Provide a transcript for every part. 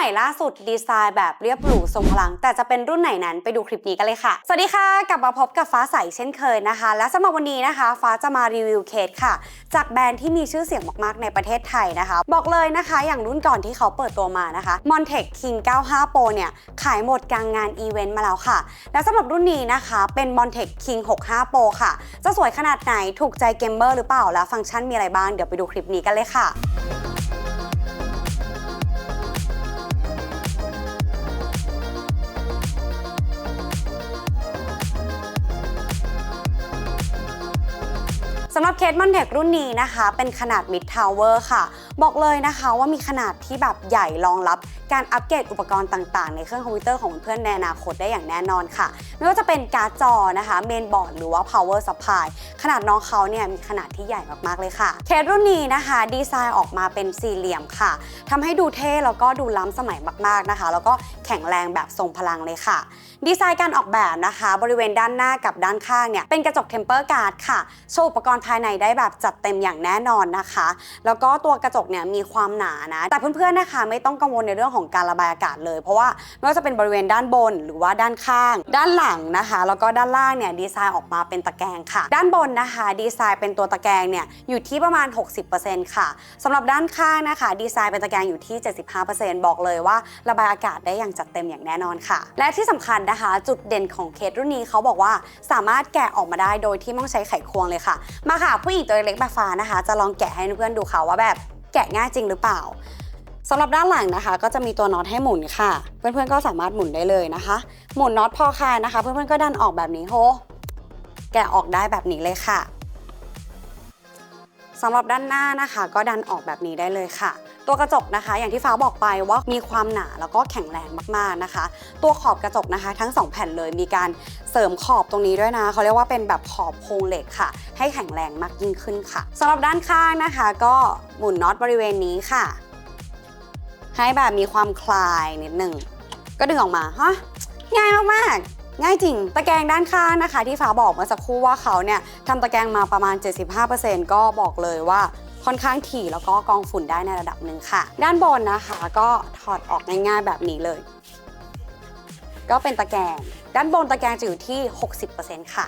ม่ล่าสุดดีไซน์แบบเรียบหรูทรงพลัง แต่จะเป็นรุ่นไหนนั้นไปดูคลิปนี้กันเลยค่ะ สวัสดีค่ะ กลับมาพบกับฟ้าใสเช่นเคยนะคะ และสำหรับวันนี้นะคะ ฟ้าจะมารีวิวเคสค่ะ จากแบรนด์ที่มีชื่อเสียงมากๆในประเทศไทยนะคะ บอกเลยนะคะ อย่างรุ่นก่อนที่เขาเปิดตัวมานะคะ Montec King 95 Pro เนี่ยขายหมดกลางงานอีเวนต์มาแล้วค่ะ และสำหรับรุ่นนี้นะคะเป็น Montec King 65 Pro ค่ะ จะสวยขนาดไหนถูกใจเกมเมอร์หรือเปล่าและฟังก์ชันมีอะไรบ้างเดี๋ยวไปดูคลิปนี้กันเลยค่ะ สำหรับเคสมอนเทครุ่นนี้นะคะ เป็นขนาด Mid Tower ค่ะ บอกเลยนะคะว่ามีขนาดที่แบบใหญ่รองรับ การอัปเกรดอุปกรณ์ต่างๆ ในเครื่องคอมพิวเตอร์ของเพื่อนในอนาคตได้อย่างแน่นอนค่ะ ไม่ว่าจะเป็นการ์ดจอนะคะเมนบอร์ดหรือว่า power supply ขนาดน้องเขาเนี่ยมีขนาดที่ใหญ่มากๆเลยค่ะเคสรุ่นนี้นะคะดีไซน์ออกมาเป็นสี่เหลี่ยมค่ะทำให้ดูเท่แล้วก็ดูล้ำสมัยมากๆนะคะ แล้วก็แข็งแรงแบบทรงพลังเลยค่ะ ดีไซน์การออกแบบนะคะ บริเวณด้านหน้ากับด้านข้างเนี่ยเป็นกระจกเทมเปอร์การ์ดค่ะโชว์อุปกรณ์ภายในได้แบบจัดเต็มอย่างแน่นอนนะคะ แล้วก็ตัวกระจกเนี่ยมีความหนานะแต่เพื่อนๆนะคะ ไม่ต้องกังวลในเรื่องของการระบายอากาศเลย เพราะว่าไม่ว่าจะเป็นบริเวณด้านบนหรือว่าด้านข้าง ด้านหลังนะคะ แล้วก็ด้านล่างเนี่ยดีไซน์ออกมาเป็นตะแกรงค่ะ ด้านบนนะคะ ดีไซน์เป็นตัวตะแกรงเนี่ยอยู่ที่ประมาณ 60%ค่ะสำหรับด้านข้างนะคะ ดีไซน์เป็นตะแกรงอยู่ที่ 75%บอกเลยว่าระบายอากาศได้อย่างจัดเต็มอย่างแน่นอนค่ะ และที่สำคัญนะคะ จุดเด่นของเคสรุ่นนี้เขาบอกว่าสามารถแกะออกมาได้โดยที่ไม่ต้องใช้ไขควงเลยค่ะ มาค่ะผู้หญิงตัวเล็กแบบฟ้านะคะ จะลองแกะให้เพื่อนดูค่ะว่าแบบแกะง่ายจริงหรือเปล่า สำหรับด้านหลังนะคะ ก็จะมีตัวน็อตให้หมุนค่ะ เพื่อนๆก็สามารถหมุนได้เลยนะคะ หมุนน็อตพอคลายนะคะ เพื่อนๆก็ดันออกแบบนี้โฮแกะออกได้แบบนี้เลยค่ะสำหรับด้านหน้านะคะ ก็ดันออกแบบนี้ได้เลยค่ะ ตัวกระจกนะคะ อย่างที่ฟ้าบอกไปว่ามีความหนาแล้วก็แข็งแรงมากๆนะคะ ตัวขอบกระจกนะคะ ทั้ง 2 แผ่นเลยมีการเสริมขอบตรงนี้ด้วยนะเขาเรียกว่าเป็นแบบขอบโครงเหล็กค่ะ ให้แข็งแรงมากยิ่งขึ้นค่ะสำหรับด้านข้างนะคะ ก็หมุนน็อตบริเวณนี้ค่ะ ให้แบบมีความคลายนิดหนึ่ง ก็ดึงออกมาฮะง่ายมากๆ ง่ายจริง ตะแกรงด้านข้างนะคะ ที่ฟ้าบอกเมื่อสักครู่ว่าเขาเนี่ยทำตะแกรงมาประมาณ 75%ก็บอกเลยว่าค่อนข้างถี่แล้วก็กองฝุ่นได้ในระดับหนึ่งค่ะ ด้านบนนะคะก็ถอดออกง่ายๆแบบนี้เลย ก็เป็นตะแกรงด้านบนตะแกรงจะอยู่ที่ 60%ค่ะ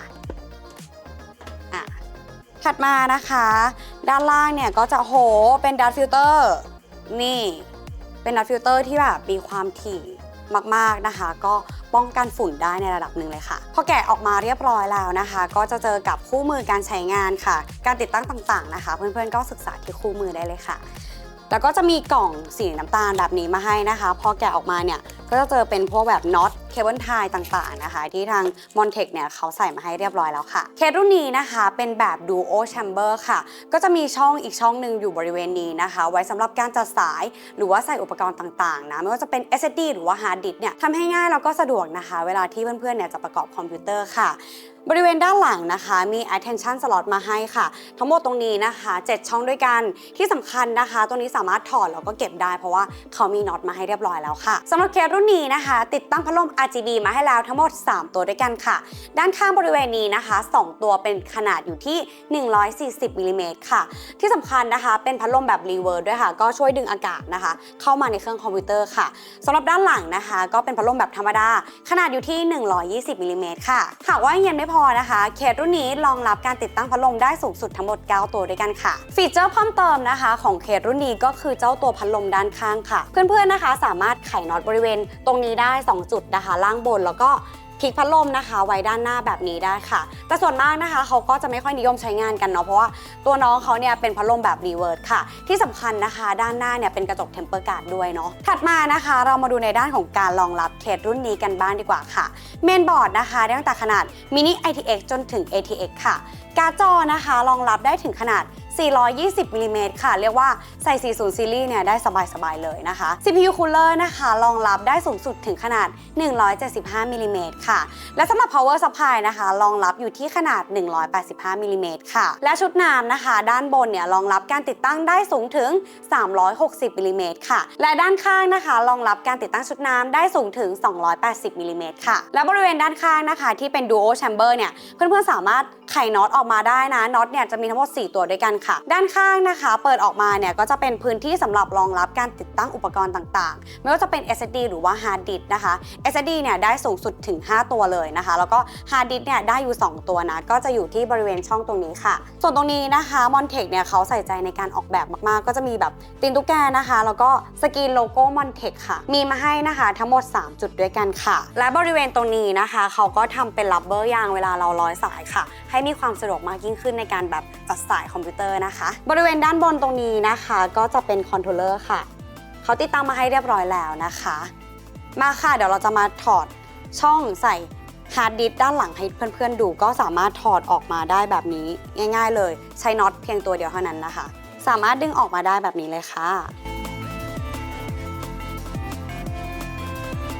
อะถัดมานะคะ ด้านล่างเนี่ยก็จะโหเป็นดัตฟิลเตอร์นี่ เป็นดัตฟิลเตอร์ที่แบบมีความถี่มากๆนะคะ ก็ป้องกันฝุ่นได้ในระดับหนึ่งเลยค่ะ พอแกะออกมาเรียบร้อยแล้วนะคะ ก็จะเจอกับคู่มือการใช้งานค่ะ การติดตั้งต่างๆนะคะ เพื่อนๆก็ศึกษาที่คู่มือได้เลยค่ะ แล้วก็จะมีกล่องสีน้ำตาลแบบนี้มาให้นะคะ พอแกะออกมาเนี่ยก็จะเจอเป็นพวกแบบน็อต เคเบิลไทยต่างๆนะคะ ที่ทาง m o n t e c เนี่ยเขาใส่มาให้เรียบร้อยแล้วค่ะ เคสรุ่นนี้นะคะเป็นแบบ Duo Chamber ค่ะ ก็จะมีช่องอีกช่องหนึ่งอยู่บริเวณนี้นะคะ ไว้สำหรับการจัดสายหรือว่าใส่อุปกรณ์ต่างๆนะไม่ว่าจะเป็น SSD หรือว่า Hard Disk เนี่ยทำให้ง่ายแล้วก็สะดวกนะคะ เวลาที่เพื่อนๆเนี่ยจะประกอบคอมพิวเตอร์ค่ะบริเวณด้านหลังนะคะมี attention slot มาให้ค่ะ ทั้งหมดตรงนี้นะคะ 7 ช่องด้วยกันที่สำคัญนะคะ ตัวนี้สามารถถอดแล้วก็เก็บได้เพราะว่าเขามีน็อตมาให้เรียบร้อยแล้วค่ะสำหรับเคสรุ่นนี้นะคะ ติดตั้งพัดลม RGB มาให้แล้วทั้งหมด 3 ตัวด้วยกันค่ะ ด้านข้างบริเวณนี้นะคะ 2 ตัวเป็นขนาดอยู่ที่ 140มิลลิเมตรค่ะ ที่สำคัญนะคะเป็นพัดลมแบบรีเวิร์ด้วยค่ะ ก็ช่วยดึงอากาศนะคะ เข้ามาในเครื่องคอมพิวเตอร์ค่ะสำหรับด้านหลังนะคะ ก็เป็นพัดลมแบบธรรมดา ขนาดอยู่ที่ 120มิลลิเมตรค่ะหากว่ายังไม่พอนะคะ เคสรุ่นนี้รองรับการติดตั้งพัดลมได้สูงสุดทั้งหมด 9 ตัวด้วยกันค่ะ ฟีเจอร์เพิ่มเติมนะคะ ของเคสรุ่นนี้ก็คือเจ้าตัวพัดลมด้านข้างค่ะ เพื่อนๆนะคะ สามารถไขน็อตบริเวณตรงนี้ได้ 2 จุดนะคะล่างบนแล้วก็พลิกพัดลมนะคะ ไว้ด้านหน้าแบบนี้ได้ค่ะ แต่ส่วนมากนะคะเขาก็จะไม่ค่อยนิยมใช้งานกันเนาะเพราะว่าตัวน้องเขาเนี่ยเป็นพัดลมแบบรีเวิร์สค่ะ ที่สำคัญนะคะ ด้านหน้าเนี่ยเป็นกระจกเทมเปอร์การ์ดด้วยเนาะถัดมานะคะ เรามาดูในด้านของการรองรับเคสรุ่นนี้กันบ้างดีกว่าค่ะเมนบอร์ดนะคะได้ตั้งแต่ขนาดมินิ ITX จนถึง ATX ค่ะ การ์ดจอนะคะรองรับได้ถึงขนาด 420มิลลิเมตรค่ะ เรียกว่าใส่ 40 ซีรีส์เนี่ยได้สบายๆเลยนะคะ CPU cooler นะคะรองรับได้สูงสุดถึงขนาด 175มิลลิเมตรค่ะ และสำหรับ power supply นะคะรองรับอยู่ที่ขนาด 185มิลลิเมตรค่ะ และชุดน้ำนะคะ ด้านบนเนี่ยรองรับการติดตั้งได้สูงถึง 360มิลลิเมตรค่ะ และด้านข้างนะคะรองรับการติดตั้งชุดน้ำได้สูงถึง 280มิลลิเมตรค่ะ และบริเวณด้านข้างนะคะ ที่เป็น duo chamber เนี่ยเพื่อนๆสามารถ ไข่น็อตออกมาได้นะน็อตเนี่ยจะมีทั้งหมด 4 ตัวด้วยกันค่ะ ด้านข้างนะคะ เปิดออกมาเนี่ยก็จะเป็นพื้นที่สำหรับรองรับการติดตั้งอุปกรณ์ต่างๆ ไม่ว่าจะเป็น SSD หรือว่า Hard Disk นะคะ SSD เนี่ยได้สูงสุดถึง 5 ตัวเลยนะคะ แล้วก็ Hard Disk เนี่ยได้อยู่ 2 ตัวนะ ก็จะอยู่ที่บริเวณช่องตรงนี้ค่ะ ส่วนตรงนี้นะคะ Montech เนี่ยเขาใส่ใจในการออกแบบมากๆ ก็จะมีแบบตีนตุ๊กแกนะคะ แล้วก็สกรีนโลโก้ Montech ค่ะ มีมาให้นะคะทั้งหมด 3 จุดด้วยกันค่ะ และบริเวณตรงนี้นะคะ เขาก็ทำเป็นรับเบอร์ยางเวลาเราร้อยสายค่ะ ให้มีความสะดวกมากยิ่งขึ้นในการแบบตัดสายคอมพิวเตอร์นะคะ บริเวณด้านบนตรงนี้นะคะ ก็จะเป็นคอนโทรลเลอร์ค่ะ เขาติดตั้งมาให้เรียบร้อยแล้วนะคะ มาค่ะ เดี๋ยวเราจะมาถอดช่องใส่ฮาร์ดดิสด้านหลังให้เพื่อนๆดู ก็สามารถถอดออกมาได้แบบนี้ง่าย ๆ เลย ใช้น็อตเพียงตัวเดียวเท่านั้นนะคะ สามารถดึงออกมาได้แบบนี้เลยค่ะ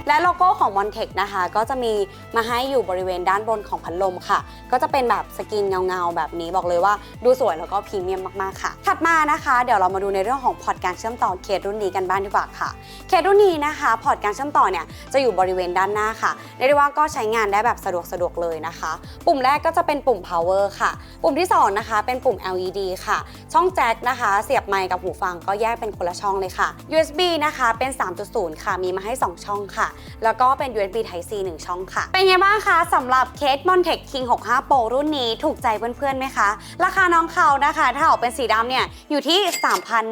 และโลโก้ของ m o n t e c นะคะ ก็จะมีมาให้อยู่บริเวณด้านบนของพัดลมค่ะ ก็จะเป็นแบบสกรีนเงาๆ แบบนี้บอกเลยว่าดูสวยแล้วก็พรีเมียมมากๆค่ะ ถัดมานะคะ เดี๋ยวเรามาดูในเรื่องของพอร์ตการเชื่อมต่อเคสรุ่นนี้กันบ้างดีกว่าค่ะ เคสรุ่นนี้นะคะ พอร์ตการเชื่อมต่อเนี่ยจะอยู่บริเวณด้านหน้าค่ะเรียกได้ว่าก็ใช้งานได้แบบสะดวกสะดวกเลยนะคะ ปุ่มแรกก็จะเป็นปุ่ม power ค่ะ ปุ่มที่สองนะคะเป็นปุ่ม LED ค่ะ ช่องแจ็คนะคะ เสียบไมค์กับหูฟังก็แยกเป็นคนละช่องเลยค่ะ USB นะคะเป็น 3.0 ค่ะ มีมาให้ 2 ช่องค่ะแล้วก็เป็น USB Type C 1 ช่องค่ะ เป็นไงบ้างคะสำหรับเคส Montech King 65 Pro รุ่นนี้ถูกใจเพื่อนๆไหมคะ ราคาน้องเขานะคะ ถ้าออกเป็นสีดำเนี่ยอยู่ที่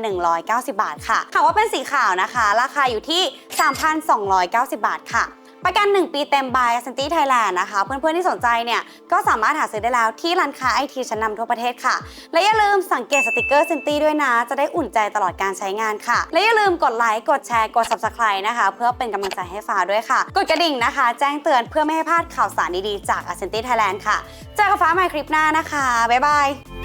3,190 บาทค่ะหาว่าเป็นสีขาวนะคะ ราคาอยู่ที่ 3,290 บาทค่ะ ประกัน 1 ปีเต็มบาย a ซนตี้ไทยแลนด์นะคะ เพื่อนๆที่สนใจเนี่ยก็สามารถหาซื้อได้แล้วที่ร้านค้าไอทีชั้นนำทั่วประเทศค่ะ และอย่าลืมสังเกตสติกเกอร์ซินตี้ด้วยนะ จะได้อุ่นใจตลอดการใช้งานค่ะ และอย่าลืมกดไลค์กดแชร์กด subscribe นะคะ เพื่อเป็นกำลังใจให้ฟ้าด้วยค่ะ กดกระดิ่งนะคะ แจ้งเตือนเพื่อไม่ให้พลาดข่าวสารดีๆจาก a ซนตี้ไทยแลนด์ค่ะเจอกับฟ้าใหม่คลิปหน้านะคะบ๊ายบาย